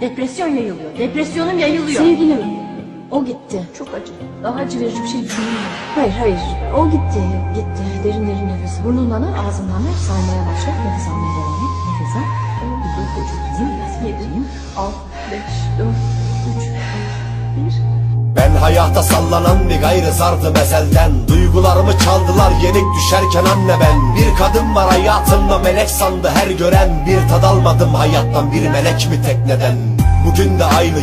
Depresyon yayılıyor. Depresyonum yayılıyor. Sevgilim, o gitti. Çok acı. Daha acı verici bir şey düşünüyorum. Hayır hayır, o gitti, gitti. Derin derin nefes. Burnundan al, ağzından ver, saymaya başla. Nefes almaya devam et. Nefes al. Dokuz, Yedi, altı, beş, dört, üç, bir. Ben hayatta sallanan bir gayrı sardım ezelden Duygularımı çaldılar yenik düşerken anne ben. Bir kadın var hayatımda melek sandı her gören. Bir tad almadım hayattan bir melek mi tekneden Bugün de aynı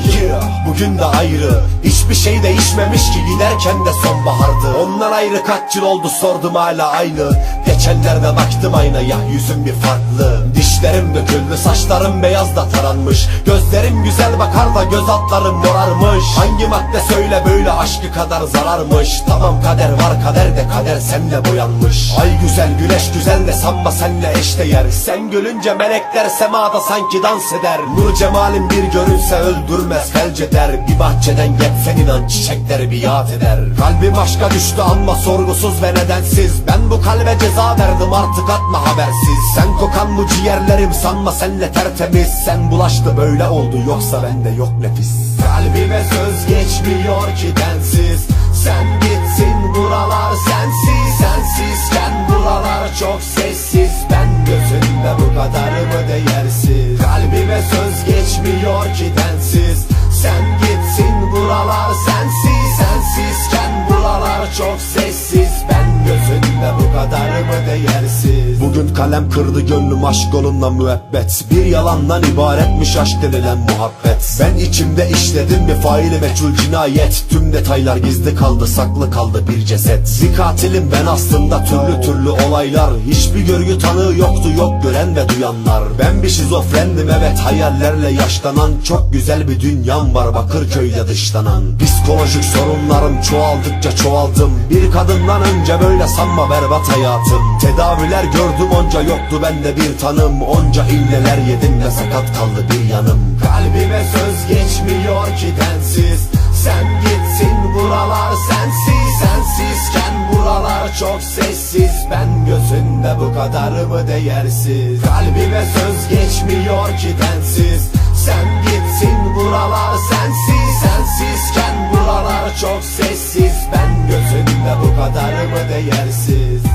bugün de ayrı. Hiçbir şey değişmemiş ki giderken de sonbahardı. Ondan ayrı kaç yıl oldu sordum hala aynı. Geçenlerde baktım aynaya yüzüm bir farklı. Dişlerim döküldü saçlarım beyaz da taranmış. Gözlerim güzel bakar da göz altlarım morarmış. Hangi madde söyle böyle aşkı kadar zararmış. Tamam kader var kader de kader senle boyanmış. Ay güzel güneş güzel de sanma senle eşdeğer. Sen gülünce melekler semada sanki dans eder. Nur cemalin bir görünse öldürmez felç eder Bir bahçeden geçsen inan çiçekler biat eder. Kalbim aşka düştü ama sorgusuz ve nedensiz. Ben bu kalbe ceza verdim artık atma habersiz. Sen kokan bu ciğerlerim sanma senle tertemiz. Sen bulaştı böyle oldu yoksa bende yok nefis. Kalbime söz geçmiyor ki densiz. Sen gitsin buralar gitsin buralar sensiz Bugün kalem kırdı gönlüm aşk yolunda müebbet. Bir yalandan ibaretmiş aşk denilen muhabbet. Ben içimde işledim bir faili meçhul cinayet. Tüm detaylar gizli kaldı saklı kaldı bir ceset. Bir katilim ben aslında türlü türlü olaylar. Hiçbir görgü tanığı yoktu yok gören ve duyanlar. Ben bir şizofrendim evet hayallerle yaşlanan Çok güzel bir dünyam var Bakırköy'de dışlanan. Psikolojik sorunlarım çoğaldıkça çoğaldım. Bir kadından önce böyle sanma berbat hayatım. Tedaviler gördüm onca yoktu bende bir tanım. Onca iğneler yedim ve sakat kaldı bir yanım. Kalbime söz geçmiyor ki densiz. Sen gitsin buralar sensiz. Sensizken buralar çok sessiz. Ben gözünde bu kadar mı değersiz? Kalbime söz geçmiyor ki densiz. Sen gitsin buralar sensiz. Sensizken buralar çok sessiz. Ben gözünde bu kadar mı değersiz